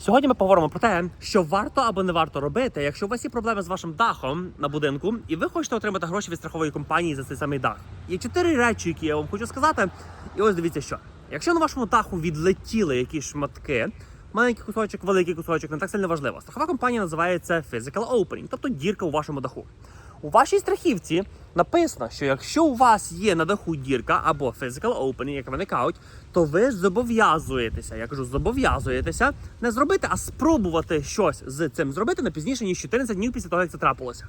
Сьогодні ми поговоримо про те, що варто або не варто робити, якщо у вас є проблеми з вашим дахом на будинку, і ви хочете отримати гроші від страхової компанії за цей самий дах. Є чотири речі, які я вам хочу сказати. І ось дивіться, що якщо на вашому даху відлетіли якісь шматки, маленький кусочок, великий кусочок, не так сильно важливо. Страхова компанія називається Physical Opening, тобто дірка у вашому даху. У вашій страхівці написано, що якщо у вас є на даху дірка або physical opening, як вони кажуть, то ви зобов'язуєтеся, я кажу, зобов'язуєтеся не зробити, а спробувати щось з цим зробити не пізніше, ніж 14 днів після того, як це трапилося.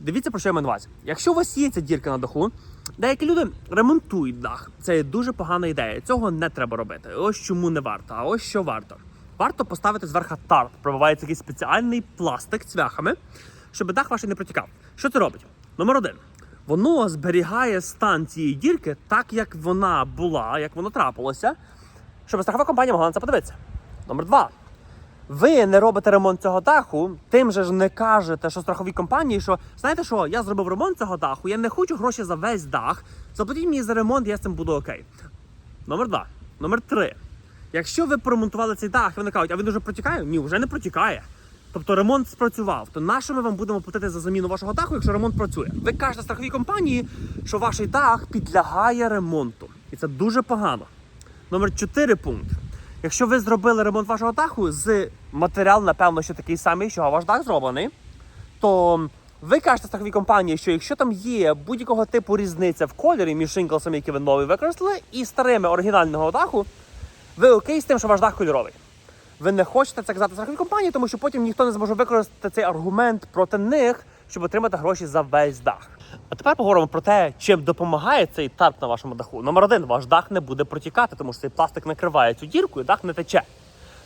Дивіться, про що я маю на увазі. Якщо у вас є ця дірка на даху, деякі люди ремонтують дах. Це є дуже погана ідея. Цього не треба робити. Ось чому не варто. А ось що варто. Варто поставити зверху тарп. Пробивається якийсь спеціальний пластик цвяхами, щоб дах ваш не протікав. Що це робить? Номер один. Воно зберігає стан цієї дірки так, як вона була, як воно трапилося, щоб страхова компанія могла на це подивитися. Номер два. Ви не робите ремонт цього даху, тим же ж не кажете, що страховій компанії, що знаєте що, я зробив ремонт цього даху, я не хочу гроші за весь дах. Заплатіть мені за ремонт, я з цим буду окей. Номер два. Номер три. Якщо ви поремонтували цей дах, і вони кажуть, а він уже протікає? Ні, вже не протікає. Тобто ремонт спрацював. То на що ми вам будемо платити за заміну вашого даху, якщо ремонт працює? Ви кажете страховій компанії, що ваш дах підлягає ремонту. І це дуже погано. Номер 4 пункт. Якщо ви зробили ремонт вашого даху з матеріал, напевно, що такий самий, що ваш дах зроблений, то ви кажете страховій компанії, що якщо там є будь-якого типу різниця в кольорі між шинглсами, які ви нові використали, і старими оригінального даху, ви окей з тим, що ваш дах кольоровий. Ви не хочете це казати страховій компанії, тому що потім ніхто не зможе використати цей аргумент проти них, щоб отримати гроші за весь дах. А тепер поговоримо про те, чим допомагає цей тарп на вашому даху. Номер один, ваш дах не буде протікати, тому що цей пластик накриває цю дірку і дах не тече.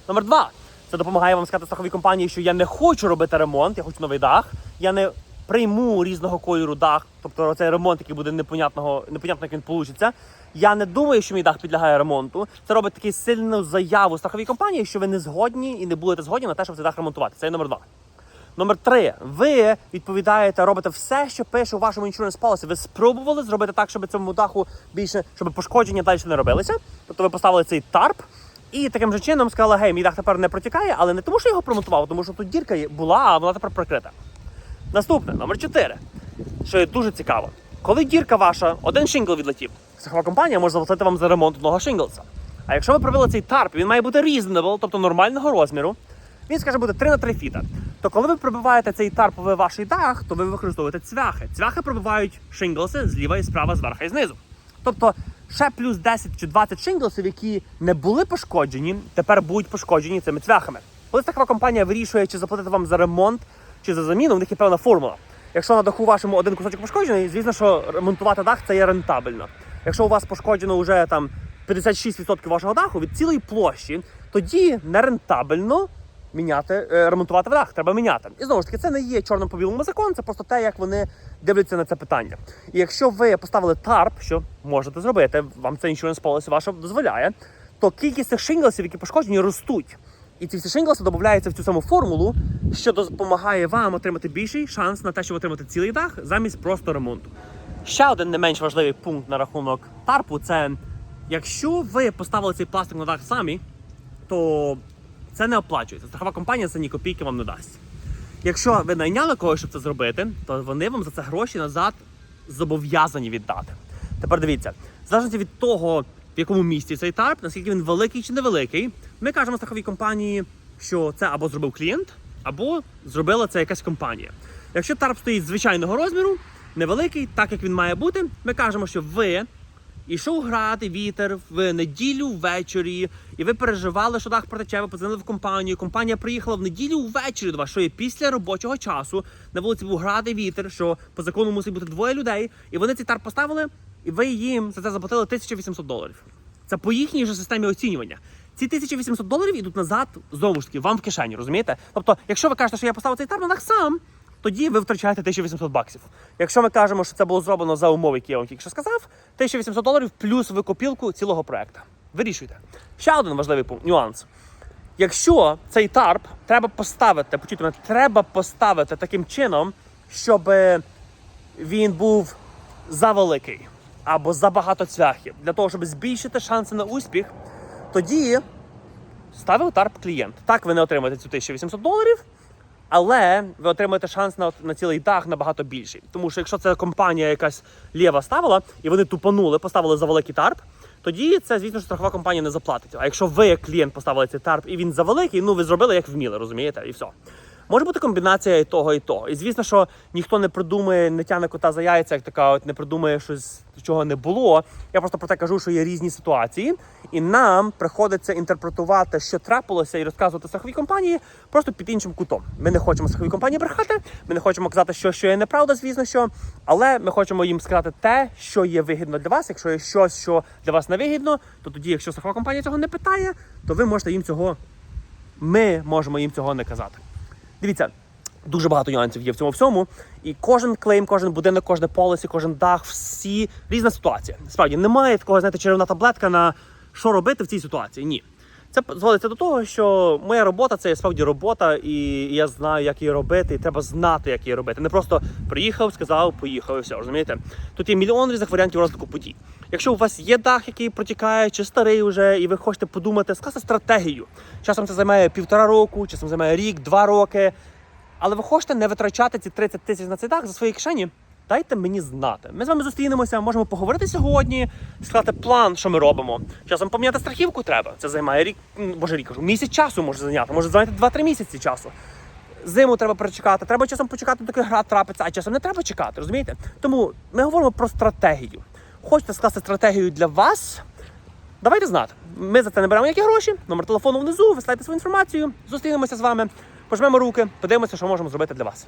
Номер два, це допомагає вам сказати страховій компанії, що я не хочу робити ремонт, я хочу новий дах. Я не прийму різного кольору дах, тобто цей ремонт, який буде непонятного, непонятно, як він получиться. Я не думаю, що мій дах підлягає ремонту. Це робить таку сильну заяву страховій компанії, що ви не згодні і не будете згодні на те, щоб цей дах ремонтувати. Це є номер два. Номер три. Ви відповідаєте, робите все, що пише у вашому insurance policy. Ви спробували зробити так, щоб цьому даху більше, щоб пошкодження далі не робилися. Тобто ви поставили цей тарп. І таким же чином сказали, гей, мій дах тепер не протікає, але не тому, що його промонтував, тому що тут дірка була, а вона тепер прикрита. Наступне, номер 4. Що є дуже цікаво. Коли дірка ваша, один шингл відлетів, страхова компанія може заплатити вам за ремонт одного шинглса. А якщо ви провели цей тарп, він має бути reasonable, тобто нормального розміру, він скаже буде 3 на 3 фіта. То коли ви пробиваєте цей тарп в ваш дах, то ви використовуєте цвяхи. Цвяхи пробивають шинглси зліва і справа, зверху і знизу. Тобто ще плюс 10 чи 20 шинглсів, які не були пошкоджені, тепер будуть пошкоджені цими цвяхами. Коли страхова компанія вирішує, чи заплатити вам за ремонт, чи за заміну, у них є певна формула. Якщо на даху вашому один кусочок пошкоджений, звісно, що ремонтувати дах це є рентабельно. Якщо у вас пошкоджено вже там 56% вашого даху від цілої площі, тоді нерентабельно міняти, е, ремонтувати дах, треба міняти. І знову ж таки, це не є чорним по білому закон, це просто те, як вони дивляться на це питання. І якщо ви поставили тарп, що можете зробити, вам це insurance policy ваше дозволяє, то кількість цих шинглсів, які пошкоджені, ростуть. І ці всі шинглси додаються в цю саму формулу, що допомагає вам отримати більший шанс на те, щоб отримати цілий дах замість просто ремонту. Ще один не менш важливий пункт на рахунок тарпу це якщо ви поставили цей пластик на дах самі, то це не оплачується. Страхова компанія за ні копійки вам не дасть. Якщо ви найняли когось, щоб це зробити, то вони вам за це гроші назад зобов'язані віддати. Тепер дивіться, в залежності від того, в якому місці цей тарп, наскільки він великий чи невеликий, ми кажемо страховій компанії, що це або зробив клієнт, або зробила це якась компанія. Якщо тарп стоїть звичайного розміру, невеликий, так як він має бути, ми кажемо, що ви Ішов грати вітер в неділю ввечері, і ви переживали, що дах протече, ви подзвонили в компанію. Компанія приїхала в неділю ввечері до вас, що є після робочого часу. На вулиці був грати вітер, що по закону мусить бути двоє людей. І вони цей тарп поставили, і ви їм за це заплатили 1800 доларів. Це по їхній же системі оцінювання. Ці 1800 доларів йдуть назад знову ж таки вам в кишені, розумієте? Тобто, якщо ви кажете, що я поставив цей тарп на сам, тоді ви втрачаєте 1800 баксів. Якщо ми кажемо, що це було зроблено за умови, які я вам тільки що сказав, 1800 доларів плюс ви копілку цілого проекту. Вирішуйте. Ще один важливий пункт, нюанс. Якщо цей тарп треба поставити, почуйте мене, треба поставити таким чином, щоб він був завеликий або забагато цвяхів, для того, щоб збільшити шанси на успіх, тоді ставив тарп клієнт. Так, ви не отримаєте цю 1800 доларів. Але ви отримаєте шанс на, на цілий дах набагато більший. Тому що якщо це компанія якась лєва ставила, і вони тупанули, поставили за великий тарп, тоді це, звісно, що страхова компанія не заплатить. А якщо ви, як клієнт, поставили цей тарп і він за великий, ну ви зробили як вміли, розумієте, і все. Може бути комбінація і того, і того. І звісно, що ніхто не придумає, не тягне кота за яйця, як така, от не придумає щось, чого не було. Я просто про те кажу, що є різні ситуації, і нам приходиться інтерпретувати, що трапилося, і розказувати страховій компанії просто під іншим кутом. Ми не хочемо страховій компанії брехати, ми не хочемо казати, що, що є неправда, звісно, що, але ми хочемо їм сказати те, що є вигідно для вас. Якщо є щось, що для вас не вигідно, то тоді, якщо страхова компанія цього не питає, то ви можете їм цього. Ми можемо їм цього не казати. Дивіться, дуже багато нюансів є в цьому всьому. І кожен клейм, кожен будинок, кожне полісі, кожен дах, всі різна ситуація. Справді немає такого, знаєте, червона таблетка на що робити в цій ситуації. Ні. Це зводиться до того, що моя робота це справді робота, і я знаю, як її робити, і треба знати, як її робити. Не просто приїхав, сказав, поїхав, і все, розумієте? Тут є мільйон різних варіантів розвитку подій. Якщо у вас є дах, який протікає, чи старий вже, і ви хочете подумати, скласти стратегію. Часом це займає півтора року, часом займає рік, два роки. Але ви хочете не витрачати ці 30 тисяч на цей дах за свої кишені? Дайте мені знати. Ми з вами зустрінемося, можемо поговорити сьогодні, сказати план, що ми робимо. Часом поміняти страхівку треба. Це займає рік, боже рік кажу, місяць часу може зайняти, може зайняти 2-3 місяці часу. Зиму треба перечекати, треба часом почекати, доки гра трапиться, а часом не треба чекати, розумієте? Тому ми говоримо про стратегію. Хочете скласти стратегію для вас? Давайте знати. Ми за це не беремо ніякі гроші. Номер телефону внизу, ви ставите свою інформацію, зустрінемося з вами, пожмемо руки, подивимося, що можемо зробити для вас.